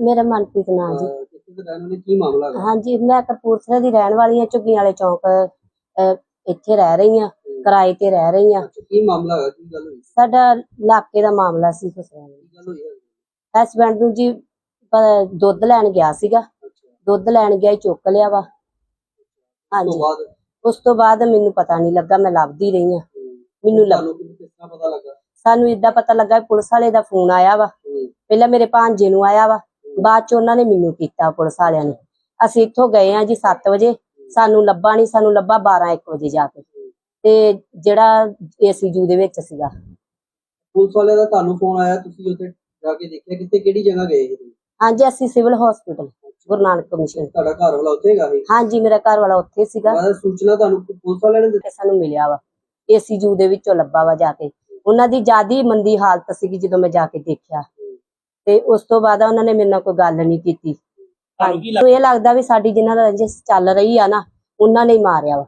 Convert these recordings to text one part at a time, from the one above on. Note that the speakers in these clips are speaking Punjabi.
ਮੇਰਾ ਮਨਪ੍ਰੀਤ ਨਾਂ ਜੀ। ਅਹ ਕਿੱਥੇ ਦੇ ਰਹਿਣ ਵਾਲੇ ਕੀ ਮਾਮਲਾ ਹੈ? ਹਾਂਜੀ ਮੈਂ ਕਪੂਰਥਲੇ ਦੀ ਰਹਿਣ ਵਾਲੀ ਹਾਂ ਝੁੱਗੀਆਂ ਵਾਲੇ ਚੌਂਕ ਇੱਥੇ ਰਹਿ ਰਹੀ ਹਾਂ ਕਿਰਾਏ ਤੇ ਰਹਿ ਰਹੀ ਹਾਂ। ਅੱਛਾ, ਕੀ ਮਾਮਲਾ ਹੈ? ਕੀ ਗੱਲ ਹੋਈ? ਸਾਡਾ ਇਲਾਕੇ ਦਾ ਮਾਮਲਾ ਸੀ ਕੀ ਗੱਲ ਹੋਈ ਹੈ? ਹਸਬੈਂਡ ਨੂੰ ਜੀ ਦੁੱਧ ਲੈਣ ਗਿਆ ਸੀਗਾ। ਅੱਛਾ। ਦੁੱਧ ਲੈਣ ਗਿਆ ਹੀ ਚੁੱਕ ਲਿਆ ਵਾ। ਹਾਂਜੀ। ਬਾਅਦ? ਉਸ ਤੋਂ ਬਾਅਦ ਮੈਨੂੰ ਪਤਾ ਨਹੀਂ ਲੱਗਾ ਮੈਂ ਲੱਭਦੀ ਰਹੀ ਹਾਂ। ਹਮ, ਮੈਨੂੰ ਲੱਗ ਤੁਹਾਨੂੰ ਕਿਸ ਤਰ੍ਹਾਂ ਪਤਾ ਲੱਗਾ? ਸਾਨੂੰ ਇਦਾਂ ਪਤਾ ਲੱਗਾ ਵੀ ਪੁਲਿਸ ਵਾਲੇ ਦਾ ਫੋਨ ਆਇਆ ਵਾ। ਹਮ, ਪਹਿਲਾਂ ਮੇਰੇ ਭਾਂਜੇ ਨੂੰ ਆਇਆ ਵਾ। ਬਾਅਦ ਚ ਉਹਨਾਂ ਨੇ ਮੈਨੂੰ ਕੀਤਾ ਪੁਲਿਸ ਵਾਲਿਆਂ ਨੇ। ਅਸੀਂ ਇੱਥੋਂ ਗਏ ਆ ਜੀ 7 ਵਜੇ। ਸਾਨੂੰ ਲੱਭਾ ਨਹੀਂ ਸਾਨੂੰ ਲੱਭਾ 12 1 ਵਜੇ ਜਾ ਕੇ। ਤੇ ਜਿਹੜਾ ਏਸੀਯੂ ਦੇ ਵਿੱਚ ਸੀਗਾ। ਪੁਲਿਸ ਵਾਲਿਆਂ ਦਾ ਤੁਹਾਨੂੰ ਫੋਨ ਆਇਆ ਤੁਸੀਂ ਉੱਥੇ ਜਾ ਕੇ ਦੇਖਿਆ ਕਿੱਥੇ ਕਿਹੜੀ ਜਗ੍ਹਾ ਗਏ ਸੀ? ਹਾਂਜੀ ਅਸੀਂ civil hospital Guru Nanak commission ਤੁਹਾਡਾ ਘਰ ਵਾਲਾ ਉੱਥੇ ਹੈਗਾ ਸੀ? ਹਾਂਜੀ ਮੇਰਾ ਘਰ ਵਾਲਾ ਉੱਥੇ ਸੀਗਾ। ਮੈਂ ਸੂਚਨਾ ਤੁਹਾਨੂੰ ਪੁਲਿਸ ਵਾਲਿਆਂ ਨੇ ਦਿੱਤੀ? ਸਾਨੂੰ ਮਿਲਿਆ ਵਾ। ਏਸੀਯੂ ਦੇ ਵਿੱਚੋਂ ਲੱਭਾ ਵਾ ਜਾ ਕੇ। ਉਹਨਾਂ ਦੀ ਜਿਆਦੀ ਮੰਦੀ ਹਾਲਤ ਸੀਗੀ ਜਦੋਂ ਮੈਂ ਜਾ ਕੇ ਦੇਖਿਆ। ਤੇ ਉਸ ਤੋਂ ਬਾਅਦ ਉਹਨਾਂ ਨੇ ਮੇਰੇ ਨਾਲ ਕੋਈ ਗੱਲ ਨਹੀਂ ਕੀਤੀ। ਹਾਂਜੀ। ਇਹ ਲੱਗਦਾ ਵੀ ਸਾਡੀ ਜਿਨ੍ਹਾਂ ਨਾਲ ਰੰਜਿਸ਼ ਚੱਲ ਰਹੀ ਆ ਨਾ ਉਹਨਾਂ ਨੇ ਹੀ ਮਾਰਿਆ ਵਾ।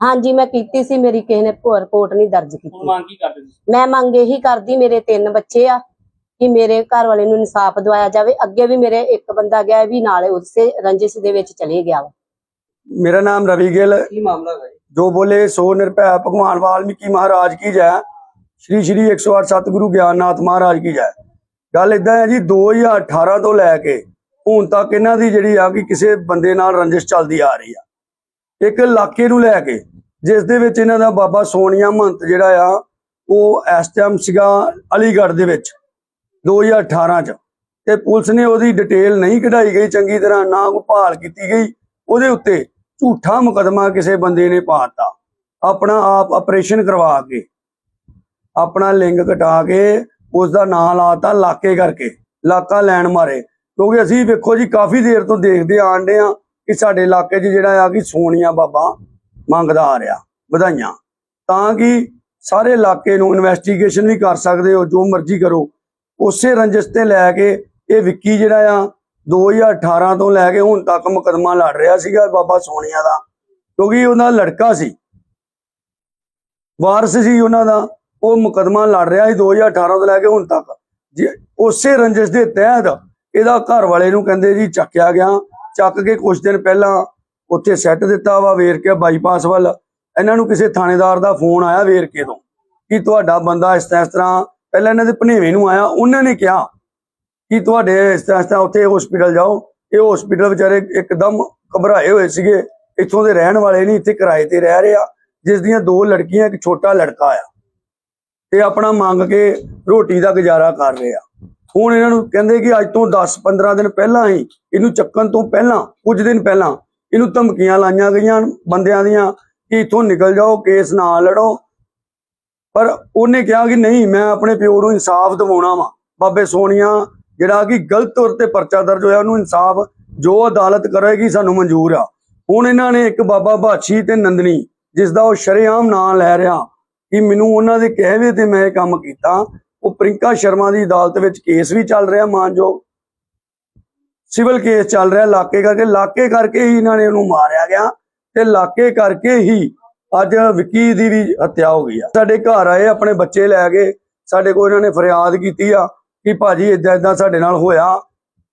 ਹਾਂਜੀ ਮੈਂ ਕੀਤੀ ਸੀ ਮੇਰੀ ਕਿਸੇ ਨੇ ਰਿਪੋਰਟ ਨਹੀਂ ਦਰਜ ਕੀਤੀ। ਮੰਗ ਕੀ ਕਰਦੇ ਤੁਸੀਂ? ਮੈਂ ਮੰਗ ਇਹੀ ਕਰਦੀ ਮੇਰੇ ਤਿੰਨ ਬੱਚੇ ਆ ਕਿ ਮੇਰੇ ਘਰ ਵਾਲੇ ਨੂੰ ਇਨਸਾਫ ਦਿਵਾਇਆ ਜਾਵੇ। ਅੱਗੇ ਵੀ ਮੇਰੇ ਇੱਕ ਬੰਦਾ ਗਿਆ ਵੀ ਨਾਲੇ ਉਸੇ ਰੰਜਿਸ਼ ਦੇ ਵਿੱਚ ਚਲੇ ਗਿਆ ਵਾ। ਮੇਰਾ ਨਾਮ ਰਵੀ ਗਿੱਲ। ਕੀ ਮਾਮਲਾ ਹੈ? ਜੋ ਬੋਲੇ ਸੋ ਨਿਰਭੈ ਭਗਵਾਨ ਵਾਲਮੀਕੀ ਮਹਾਰਾਜ ਕੀ ਜੈ। ਸ਼੍ਰੀ ਸ਼੍ਰੀ 108 ਸਤਿਗੁਰੂ ਗਿਆਨਨਾਥ ਮਹਾਰਾਜ ਕੀ ਜੈ। ਗੱਲ ਇਦਾਂ ਹੈ ਜੀ 2018 ਤੋਂ ਲੈ ਕੇ ਹੁਣ ਤੱਕ ਇਹਨਾਂ ਦੀ ਜਿਹੜੀ ਆ ਕਿ ਕਿਸੇ ਬੰਦੇ ਨਾਲ ਰੰਜਿਸ਼ ਚੱਲਦੀ ਆ ਰਹੀ ਆ। ਇੱਕ ਇਲਾਕੇ ਨੂੰ ਲੈ ਕੇ, ਜਿਸ ਦੇ ਵਿੱਚ ਇਹਨਾਂ ਦਾ ਬਾਬਾ ਸੋਨੀਆ ਮਹੰਤ ਜਿਹੜਾ ਆ, ਉਹ ਇਸ ਟਾਈਮ ਸੀਗਾ ਅਲੀਗੜ੍ਹ ਦੇ ਵਿੱਚ 2018 ਚ। ਤੇ ਪੁਲਿਸ ਨੇ ਉਹਦੀ ਡਿਟੇਲ ਨਹੀਂ ਕਢਾਈ ਗਈ ਚੰਗੀ ਤਰ੍ਹਾਂ, ਨਾ ਕੋਈ ਭਾਲ ਕੀਤੀ ਗਈ। ਉਹਦੇ ਉੱਤੇ ਝੂਠਾ ਮੁਕਦਮਾ ਕਿਸੇ ਬੰਦੇ ਨੇ ਪਾਤਾ ਆਪਣਾ ਆਪ ਆਪਰੇਸ਼ਨ ਕਰਵਾ ਕੇ, ਆਪਣਾ ਲਿੰਗ ਕਟਾ ਕੇ ਉਸ ਦਾ ਨਾਂ ਲਾਤਾ ਲਾਕੇ ਕਰਕੇ, ਲਾਕਾ ਲੈਣ ਮਾਰੇ। ਕਿਉਂਕਿ ਅਸੀਂ ਵੇਖੋ ਜੀ, ਕਾਫੀ ਦੇਰ ਤੋਂ ਦੇਖਦੇ ਆਂਡੇ ਆ ਕਿ ਸਾਡੇ ਇਲਾਕੇ 'ਚ ਜਿਹੜਾ ਆ ਕਿ ਸੋਨੀਆ ਬਾਬਾ ਮੰਗਦਾ ਆ ਰਿਹਾ, ਵਧਾਈਆਂ। ਤਾਂ ਕਿ ਸਾਰੇ ਇਲਾਕੇ ਨੂੰ ਇਨਵੈਸਟੀਗੇਸ਼ਨ ਵੀ ਕਰ ਸਕਦੇ ਹੋ, ਜੋ ਮਰਜ਼ੀ ਕਰੋ। ਉਸੇ ਰੰਜਿਸ਼ ਤੇ ਲੈ ਕੇ ਇਹ ਵਿੱਕੀ ਜਿਹੜਾ ਆ 2018 ਤੋਂ ਲੈ ਕੇ ਹੁਣ ਤੱਕ ਮੁਕਦਮਾ ਲੜ ਰਿਹਾ ਸੀਗਾ ਬਾਬਾ ਸੋਨੀਆ ਦਾ। ਕਿਉਂਕਿ ਉਹਨਾਂ ਲੜਕਾ ਸੀ, ਵਾਰਸ ਸੀ ਉਹਨਾਂ ਦਾ। ਉਹ ਮੁਕਦਮਾ ਲੜ ਰਿਹਾ ਸੀ 2018 ਤੋਂ ਲੈ ਕੇ ਹੁਣ ਤੱਕ। ਜੇ ਉਸੇ ਰੰਜਿਸ਼ ਦੇ ਤਹਿਤ ਇਹਦਾ ਘਰ ਵਾਲੇ ਨੂੰ ਕਹਿੰਦੇ ਜੀ ਚੱਕਿਆ ਗਿਆ, ਚੱਕ ਕੇ ਕੁਝ ਦਿਨ ਪਹਿਲਾਂ ਉੱਥੇ ਸੈੱਟ ਦਿੱਤਾ ਵਾ ਵੇਰਕੇ ਬਾਈਪਾਸ ਵੱਲ। ਇਹਨਾਂ ਨੂੰ ਕਿਸੇ ਥਾਣੇਦਾਰ ਦਾ ਫੋਨ ਆਇਆ ਵੇਰਕੇ ਤੋਂ ਕਿ ਤੁਹਾਡਾ ਬੰਦਾ ਇਸ ਤਰ੍ਹਾਂ ਇਸ ਤਰ੍ਹਾਂ, ਪਹਿਲਾਂ ਇਹਨਾਂ ਦੇ ਭਨੇਵੇਂ ਨੂੰ ਆਇਆ, ਉਹਨਾਂ ਨੇ ਕਿਹਾ ਕਿ ਤੁਹਾਡੇ ਇਸ ਤਰ੍ਹਾਂ ਇਸ ਤਰ੍ਹਾਂ ਉੱਥੇ ਹਸਪੀਟਲ ਜਾਓ। ਇਹ ਹਸਪੀਟਲ ਵਿਚਾਰੇ ਇੱਕਦਮ ਘਬਰਾਏ ਹੋਏ ਸੀਗੇ। ਇੱਥੋਂ ਦੇ ਰਹਿਣ ਵਾਲੇ ਨਹੀਂ, ਇੱਥੇ ਕਿਰਾਏ ਤੇ ਰਹਿ ਰਹੇ ਆ। ਜਿਸ ਦੀਆਂ ਦੋ ਲੜਕੀਆਂ, ਇੱਕ ਛੋਟਾ ਲੜਕਾ ਆ। ਤੇ ਆਪਣਾ ਮੰਗ ਕੇ ਰੋਟੀ ਦਾ ਗੁਜ਼ਾਰਾ ਕਰ ਰਹੇ ਆ। ਹੁਣ ਇਹਨਾਂ ਨੂੰ ਕਹਿੰਦੇ ਕਿ ਅੱਜ ਤੋਂ 10-15 ਦਿਨ ਪਹਿਲਾਂ ਹੀ ਇਹਨੂੰ ਚੱਕਣ ਤੋਂ ਪਹਿਲਾਂ, ਕੁਝ ਦਿਨ ਪਹਿਲਾਂ ਇਹਨੂੰ ਧਮਕੀਆਂ ਲਾਈਆਂ ਗਈਆਂ ਬੰਦਿਆਂ ਦੀਆਂ ਕਿ ਇਥੋਂ ਨਿਕਲ ਜਾਓ, ਕੇਸ ਨਾ ਲੜੋ। ਪਰ ਉਹਨੇ ਕਿਹਾ ਕਿ ਨਹੀਂ, ਮੈਂ ਆਪਣੇ ਪਿਓ ਨੂੰ ਇਨਸਾਫ ਦਿਵਾਉਣਾ ਵਾ। ਬਾਬੇ ਸੋਨੀਆ, ਜਿਹੜਾ ਕਿ ਗਲਤ ਤੌਰ ਤੇ ਪਰਚਾ ਦਰਜ ਹੋਇਆ, ਉਹਨੂੰ ਇਨਸਾਫ ਜੋ ਅਦਾਲਤ ਕਰੇਗੀ ਸਾਨੂੰ ਮਨਜ਼ੂਰ ਆ। ਹੁਣ ਇਹਨਾਂ ਨੇ ਇੱਕ ਬਾਬਾ ਬਾਛੀ ਤੇ ਨੰਦਨੀ, ਜਿਸ ਦਾ ਉਹ ਸ਼ਰੇਆਮ ਨਾਂ ਲੈ ਰਿਹਾ। ਕਿ ਮੈਨੂੰ ਉਹਨਾਂ ਦੇ ਕਹਿਵੇ ਤੇ ਮੈਂ ਇਹ ਕੰਮ ਕੀਤਾ। ਉਹ ਪ੍ਰਿੰਕਾ ਸ਼ਰਮਾ ਦੀ ਅਦਾਲਤ ਵਿੱਚ ਕੇਸ ਵੀ ਚੱਲ ਰਿਹਾ ਮਾਨਯੋਗ। ਸਿਵਲ ਕੇਸ ਚੱਲ ਰਿਹਾ ਲਾਕੇ ਕਰਕੇ। ਲਾਕੇ ਕਰਕੇ ਹੀ ਇਹਨਾਂ ਨੇ ਉਹਨੂੰ ਮਾਰਿਆ ਗਿਆ ਤੇ ਲਾਕੇ ਕਰਕੇ ਹੀ ਅੱਜ ਵਿੱਕੀ ਦੀ ਵੀ ਹੱਤਿਆ ਹੋ ਗਈ ਆ। ਸਾਡੇ ਘਰ ਆਏ, ਆਪਣੇ ਬੱਚੇ ਲੈ ਕੇ ਸਾਡੇ ਕੋਲ ਇਹਨਾਂ ਨੇ ਫਰਿਆਦ ਕੀਤੀ ਆ ਕਿ ਭਾਜੀ ਇਦਾਂ ਇਦਾਂ ਸਾਡੇ ਨਾਲ ਹੋਇਆ।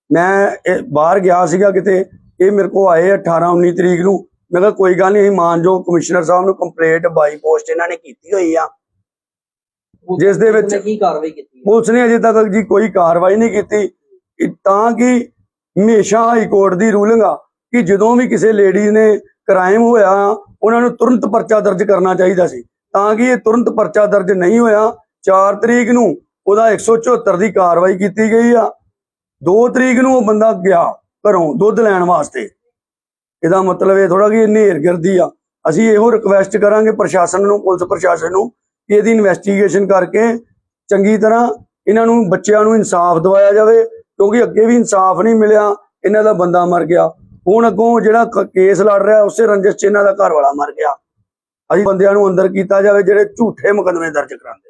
ਮੈਂ ਬਾਹਰ ਗਿਆ ਸੀਗਾ ਕਿਤੇ। ਇਹ ਮੇਰੇ ਕੋ ਆਏ 18 19 ਤਰੀਕ ਨੂੰ। ਮੈਂ ਕਿਹਾ ਕੋਈ ਗੱਲ ਨਹੀਂ ਮਾਨਯੋਗ ਕਮਿਸ਼ਨਰ ਸਾਹਿਬ ਨੂੰ ਕੰਪਲੇਂਟ ਬਾਈ ਪੋਸਟ ਇਹਨਾਂ ਨੇ ਕੀਤੀ ਹੋਈ ਆ। ਜਿਸ ਦੇ ਵਿੱਚ- ਕੀ ਕਾਰਵਾਈ ਕੀਤੀ? ਪੁਲਿਸ ਨੇ ਅਜੇ ਤੱਕ ਜੀ ਕੋਈ ਕਾਰਵਾਈ ਨਹੀਂ ਕੀਤੀ। ਤਾਂ ਕਿ ਹਮੇਸ਼ਾ ਹਾਈ ਕੋਰਟ ਦੀ ਰੂਲਿੰਗ ਆ ਕਿ ਜਦੋਂ ਵੀ ਕਿਸੇ ਲੇਡੀ ਨੇ ਕ੍ਰਾਈਮ ਹੋਇਆ ਉਹਨਾਂ ਨੂੰ ਤੁਰੰਤ ਪਰਚਾ ਦਰਜ ਕਰਨਾ ਚਾਹੀਦਾ ਸੀ। ਤਾਂ ਕਿ ਇਹ ਤੁਰੰਤ ਪਰਚਾ ਦਰਜ ਨਹੀਂ ਹੋਇਆ 4 ਤਰੀਕ ਨੂੰ ਉਹਦਾ 174 ਦੀ ਕਾਰਵਾਈ ਕੀਤੀ ਗਈ ਆ। 2 ਤਰੀਕ ਨੂੰ ਉਹ ਬੰਦਾ ਗਿਆ ਘਰੋਂ ਦੁੱਧ ਲੈਣ ਵਾਸਤੇ। ਇਹਦਾ ਮਤਲਬ ਇਹ ਥੋੜਾ ਕਿ ਇਹ ਨੇਰਗਰਦੀ ਆ। ਅਸੀਂ ਇਹੋ ਰਿਕਵੈਸਟ ਕਰਾਂਗੇ ਪ੍ਰਸ਼ਾਸਨ ਨੂੰ, ਪੁਲਿਸ ਪ੍ਰਸ਼ਾਸਨ ਨੂੰ, ਕਿ ਇਹਦੀ ਇਨਵੈਸਟੀਗੇਸ਼ਨ ਕਰਕੇ ਚੰਗੀ ਤਰ੍ਹਾਂ ਇਹਨਾਂ ਨੂੰ, ਬੱਚਿਆਂ ਨੂੰ ਇਨਸਾਫ ਦਿਵਾਇਆ ਜਾਵੇ, ਕਿਉਂਕਿ ਅੱਗੇ ਵੀ ਇਨਸਾਫ ਨਹੀਂ ਮਿਲਿਆ, ਇਹਨਾਂ ਦਾ ਬੰਦਾ ਮਰ ਗਿਆ। ਹੁਣ ਅੱਗੋਂ ਜਿਹੜਾ ਕੇਸ ਲੜ ਰਿਹਾ, ਉਸੇ ਰੰਜਿਸ਼ 'ਚ ਇਹਨਾਂ ਦਾ ਘਰ ਵਾਲਾ ਮਰ ਗਿਆ। ਅਸੀਂ ਬੰਦਿਆਂ ਨੂੰ ਅੰਦਰ ਕੀਤਾ ਜਾਵੇ, ਜਿਹੜੇ ਝੂਠੇ ਮੁਕੱਦਮੇ ਦਰਜ ਕਰਾਉਂਦੇ